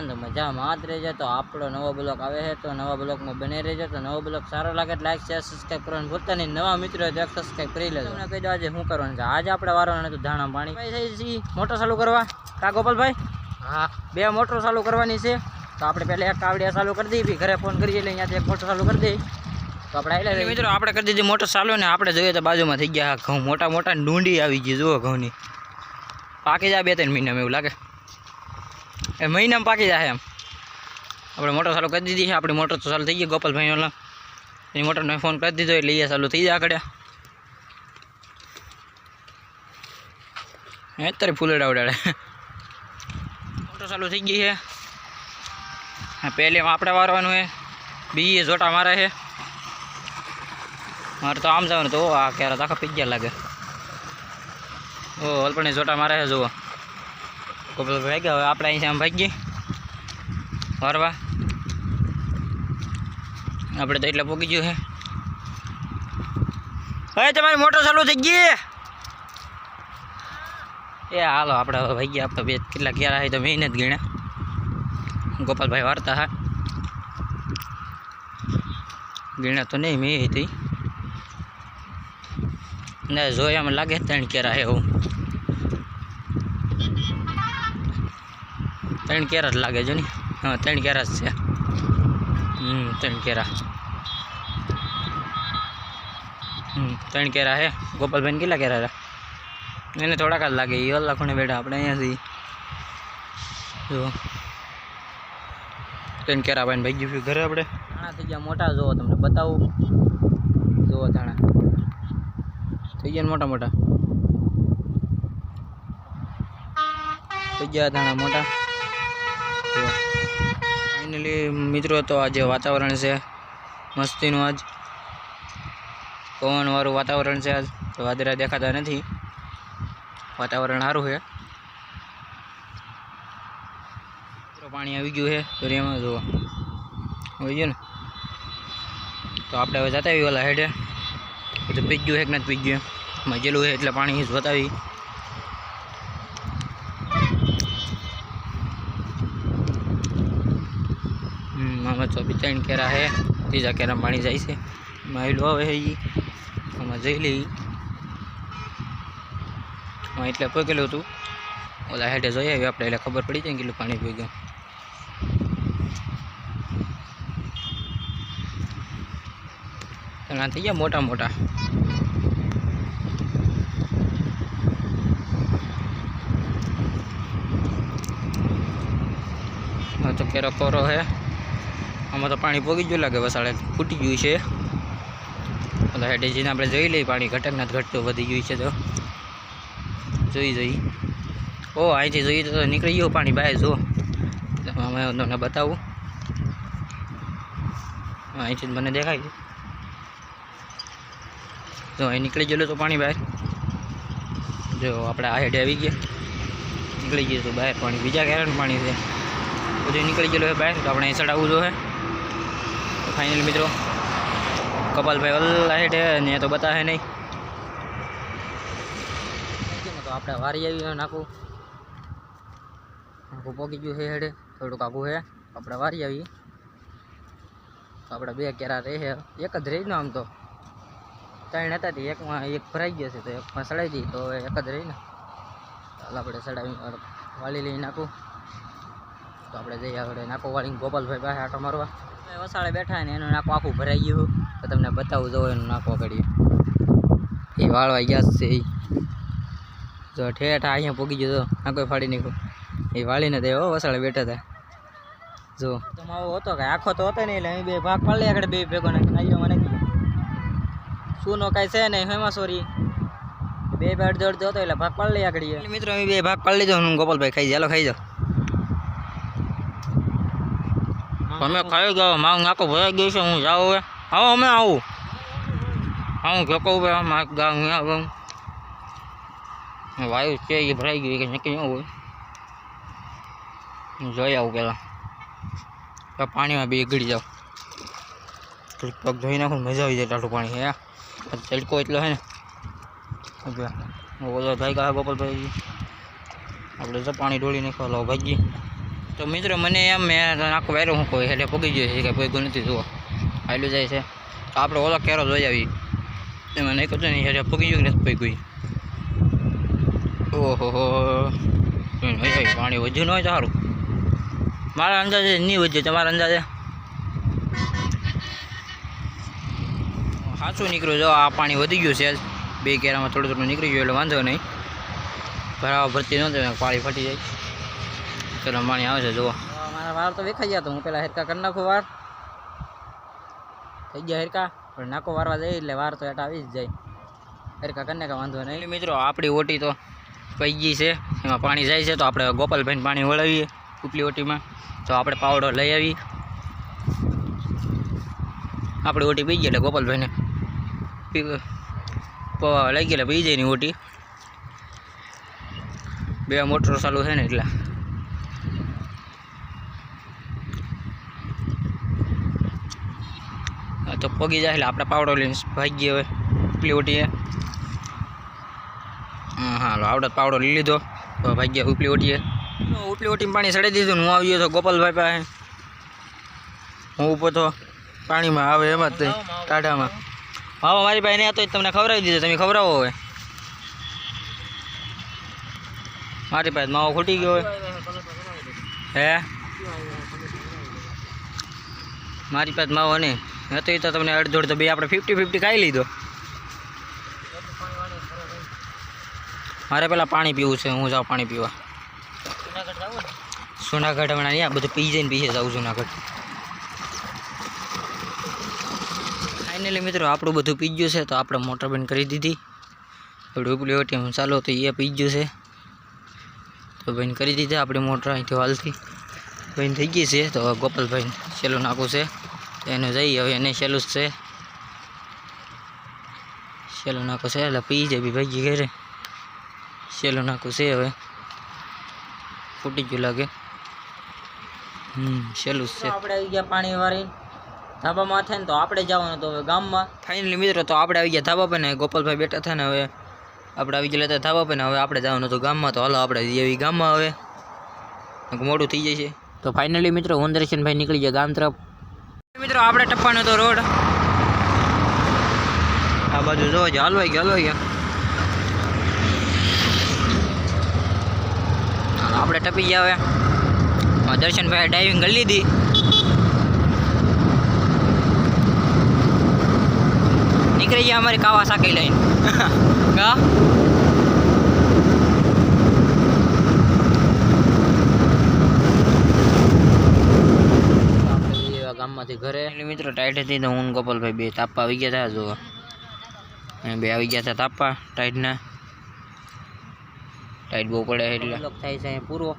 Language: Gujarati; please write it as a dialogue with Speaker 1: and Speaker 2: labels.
Speaker 1: તો મજામાં જ રહેજો. તો આપણો નવો બ્લોક આવે છે તો નવા બ્લોકમાં બને રહેજો. તો નવો બ્લોક સારો લાગે લાઈક શેર સબસ્ક્રાઈબ કરવાનું ભૂલતા નહીં. નવા મિત્રો તો એક સબસ્ક્રાઈબ કરી લેજો. તમને કહી દો આજે શું કરવાનું છે? આજે આપણે વારવાનું હતું ધાણા પાણી. મોટર ચાલુ કરવા? કા ગોપાલભાઈ? હા. બે મોટર ચાલુ કરવાની છે. તો આપણે પહેલાં એક કાવડિયા ચાલુ કરી દઈએ ઘરે ફોન કરીએ એટલે અહીંયાથી એક મોટર ચાલુ કરી દઈએ. તો આપણે એટલે મિત્રો આપણે કરી દીધી મોટર ચાલુ ને આપણે જોઈએ તો બાજુમાં થઈ ગયા. ઘઉં મોટા મોટા ડુંડી આવી ગઈ જુઓ ઘઉંની. પાકી જાય બે ત્રણ મહિનામાં એવું લાગે. એ મહિનામાં પાકી જાય એમ. આપણે મોટર ચાલુ કરી દીધી છે. આપણી મોટર તો ચાલુ થઈ ગઈ ગોપાલભાઈ ઓલા. એની મોટરને ફોન કરી દીધો એટલે એ ચાલુ થઈ જાય આગળ. અત્યારે ફૂલેડા ઉડાડે મોટર ચાલુ થઈ ગઈ છે. પહેલે આપણે વારવાનું છે. બીજી જોટા મારે છે. મારે તો આમ જવાનું તો આ ક્યારે આખા પીગ્યા લાગે. ઓ અલ્પણી જોટા મારે છે, જુઓ. ગોપાલ ભાઈ ગયા હવે આપણે અહીંયા આમ ભાગીએ. વારવા. આપણે તો એટલે પોગી ગયું છે. હવે તમારી મોટર ચાલુ થઈ ગઈ. એ, હાલો, આપણે હવે ભાઈ ગયા આપણે બે, કેટલા ક્યારે આવી તો મેં જ ગીણ્યા. ગોપાલભાઈ વાર્તા હા ગીણ્યા તો નહીં, મેં હતી. ને એમ લાગે ત્રણ કેરા એવું ત્રણ કેરા લાગે છે ને? હા, ત્રણ કેરા છે. હમ, ત્રણ કેરા. હમ, ત્રણ કેરા હે. ગોપાલભાઈને કેટલા કેરા રહ્યા એને થોડાક જ લાગે. એ ખૂણે બેઠા? આપણે અહીંયાથી જો. ત્રણ કેરા ભાઈને ભાઈ ગયું ઘરે આપણે. ધાણા થઈ ગયા મોટા. જુઓ તમને બતાવું. જુઓ ધાણા. થઈ ગયા મોટા મોટા? થઈ ગયા ધાણા મોટા. ફાઇનલી મિત્રો, તો આજે વાતાવરણ છે. મસ્તીનું આજ. પવનવાળું વાતાવરણ છે આજ. તો વાદળા દેખાતા નથી. વાતાવરણ સારું છે. પાણી આવી ગયું છે. દરિયામાં જુઓ. આવી ગયું ને? તો આપણે હવે જતા આવી ઓલા હેઠે. બધું પી ગયું છે કે નથી પી ગયું? મજેલું છે એટલે પાણી બતાવી હમ આમાં ચોવીસ ત્રણ કેરા છે ત્રીજા કેરા પાણી જાય છે. માયલું આવે એ આમાં જઈ લઈ હા એટલે પગેલું હતું, ઓલા હેડે જોઈ આવી આપણે એટલે ખબર પડી જાય કેટલું પાણી પી ગયું. ઘણા થઈ ગયા મોટા મોટા. તો કેરો કોરો છે આમાં તો પાણી પોગી ગયું લાગે, વસાડે ફૂટી ગયું છે. ઓલા હેડે જઈને આપણે જોઈ લઈએ, પાણી ઘટક ના ઘટતું વધી ગયું છે તો. જોઈ જોઈ. ઓ, અહીંથી જોઈએ તો નીકળી ગયું પાણી બહાર જો અમે તમને બતાવું. અહીંથી મને દેખાય છે. જો, અહીં નીકળી ગયેલું તો પાણી બહાર. જો, આપણે આ હેડે આવી ગયા. નીકળી ગયું તો બહાર પાણી. બીજા કેરાનું પાણી છે. બધું નીકળી ગયેલું છે બહાર, તો આપણે અહીં ચડાવવું જોઈએ. ફાઇનલ મિત્રો. કપાલભાઈ ઓલા હેઠે ને તો બતાવે નહીં. તો આપણે વારી આવી નાખું. આખું પોકી ગયું છે હેડે, થોડુંક આખું છે આપણે વારી આવી. તો આપણે બે કેરા રહે છે એક જ રહી ને આમ તો. ત્રણ હતા તે, એકમાં એક ભરાઈ ગયો છે તો એકમાં સડાઈ દઈ તો હવે એક જ રહી ને. ચાલ આપણે સડાવી વાળી લઈ નાખું. તો આપણે જઈએ આપણે નાકો વાળીને ગોપાલભાઈ પાસે આટો મારવા. વસાડે બેઠા ને એનું નાકો આખું ભરાઈ ગયું. તો તમને બતાવું જો એનું નાકો કરીએ એ વાળવા ગયા છે એ જો ઠેઠ અહીંયા પોગી ગયો તો નાકો ફાડી નાખ્યો. એ વાળીને તે હો વસાડે બેઠા હતા જો. તમારો હતો કે આખો તો હતો નહીં એટલે અહીં બે ભાગ પાડી આગળ બે ભેગો નાખી આવ્યો મને. શું નો કાંઈ છે નહીં હેમાં સોરી. બે બે અડધો અડધો હતો એટલે ભાગ પાડી આગળ મિત્રો અમે બે ભાગ પાડી લીધો હું ગોપાલભાઈ ખાઈ ચાલો ખાઈ જાઓ તમે ખાઈ ગયા મારું નાકો ભરાઈ ગયું છે, હું જાઉં હવે. આવો, અમે આવું. હા હું જોકો હવે મારે ગામ અહીંયા વાયુ છે, એ ભરાઈ ગયું કે નક્કી હોય. હું જોઈ આવું પહેલાં. તો પાણીમાં બી ગળી જાઉં થોડીક પગ ધોઈ નાખું મજા આવી જાય ટાટું પાણી, હે. તડકો એટલો હે ને. બોલો ભાઈ ગયા ગોપાલભાઈ આપણે તો પાણી ઢોળી નાખવા લો ભાગી તો મિત્રો મને એમ, મેં આખો વાયરો હું કોઈ એટલે પગી ગયો છે, કે કોઈ નથી, જુઓ. આવેલું જાય છે. તો આપણે ઓલો કેરો જોઈ આવી. એમાં નહીં કરતો નહીં, એટલે પગી ગયું કે નથી પગી ઓહો, હો પાણી વધ્યું ન હોય સારું. મારા અંદાજે નહીં વધ્યું, તમારા અંદાજે? સાચું નીકળ્યું, જો, આ પાણી વધી ગયું છે. બે કેરામાં થોડું થોડું નીકળી ગયું, એટલે વાંધો નહીં. ભરાવા ભરતી નહોતું પાણી ફાટી જાય. ચલો પાણી આવે છે જુઓ. મારા વાર તો વેખાઈ ગયા તો હું પેલા હેરકા કરી નાખું વાર થઈ ગયા હેરકા. પણ નાકો વારવા જાય એટલે વાર તો એટા આવી જ જાય. હેરકા કરીને કાંઈ વાંધો નહીં. મિત્રો આપણી ઓટી તો પઈ ગઈ છે. એમાં પાણી જાય છે તો આપણે ગોપાલભાઈને પાણી વળાવીએ ઉપલી ઓટીમાં. તો આપણે પાવડો લઈ આવી. આપણી ઓટી પી ગઈ એટલે ગોપાલભાઈને લઈ ગયેલા પી જાય ની ઓટી. બે મોટરો ચાલુ છે ને એટલે હા તો પગી જાય એટલે આપણે પાવડો લઈને ભાગીએ હવે. ઉપલી હા હાલો આવડત પાવડો લઈ લીધો. હવે ભાગ્યા ઉપલી ઓટીએ. તો ઉપલી ઓટીમાં પાણી ચડાવી દીધું હું આવી ગયો તો ગોપાલભાઈ પાસે. હું ઉપર તો પાણીમાં આવે એમાં જ ટાઢામાં. હા મારી પાસે નહીં હતો તમને ખવડાવી દીધો. તમે ખવડાવો હવે. મારી પાસે માવો ખૂટી ગયો હોય. હે? મારી પાસે માવો નહીં. હતો એ તો તમને અડધોડ તો બે આપણે ફિફ્ટી ફિફ્ટી ખાઈ લીધો. મારે પેલા પાણી પીવું છે હું જાઉં પાણી પીવા. જુનાગઢ હમણાં નહીં આ બધું પી જઈને પીએ જાઉં જુનાગઢ. ફાઇનલી મિત્રો આપણું બધું પી ગયું છે તો આપણે મોટર બંધ કરી દીધી. આપણે ઉપલી ઓટી ચાલો તો એ પી ગયું છે. તો બંધ કરી દીધા આપણી મોટર અહીંથી હાલથી. બંધ થઈ ગઈ છે તો હવે ગોપાલભાઈ છેલ્લું નાખવું છે. તો એનું જઈ હવે એને છેલ્લું જ છે. છેલ્લું નાખવું છે એટલે પી જાય બી ભાગી ઘરે છેલ્લું નાખવું છે હવે. ફૂટી ગયું લાગે. હમ છેલ્લું જ છે. આપણે આવી ગયા પાણી વાળી ધાબામાં થાય ને તો આપણે જવાનું તો હવે ગામમાં. ફાઇનલી મિત્રો તો આપણે આવી ગયા ધાબા પર ને ગોપાલભાઈ બેઠા થાય ને હવે આપણે આવી ગયા હતા ધાબા પર ને હવે આપણે જવાનું હતું ગામમાં. તો હાલો આપણે એવી ગામમાં હવે. નકર મોડું થઈ જાય છે તો ફાઇનલી મિત્રો હું દર્શનભાઈ નીકળી ગયા ગામ તરફ. મિત્રો આપણે ટપ્પાનો તો રોડ. આ બાજુ છો હલવાઈ ગયો હલવાઈ ગયો. આપણે ટપી ગયા હવે. હવે દર્શનભાઈ ડાઇવિંગ કરી લીધી. નીકળી ગયા અમારી કાવા સાકી લઈને. કા આપણે ગામમાંથી ઘરે. મિત્રો ટાઈટ હતી તો હું ગોપાલભાઈ બે તાપવા આવી ગયા હતા જો બે આવી ગયા હતા તાપવા ટાઈટના ટાઈટ બહુ પડે એટલે. થાય છે પૂરો.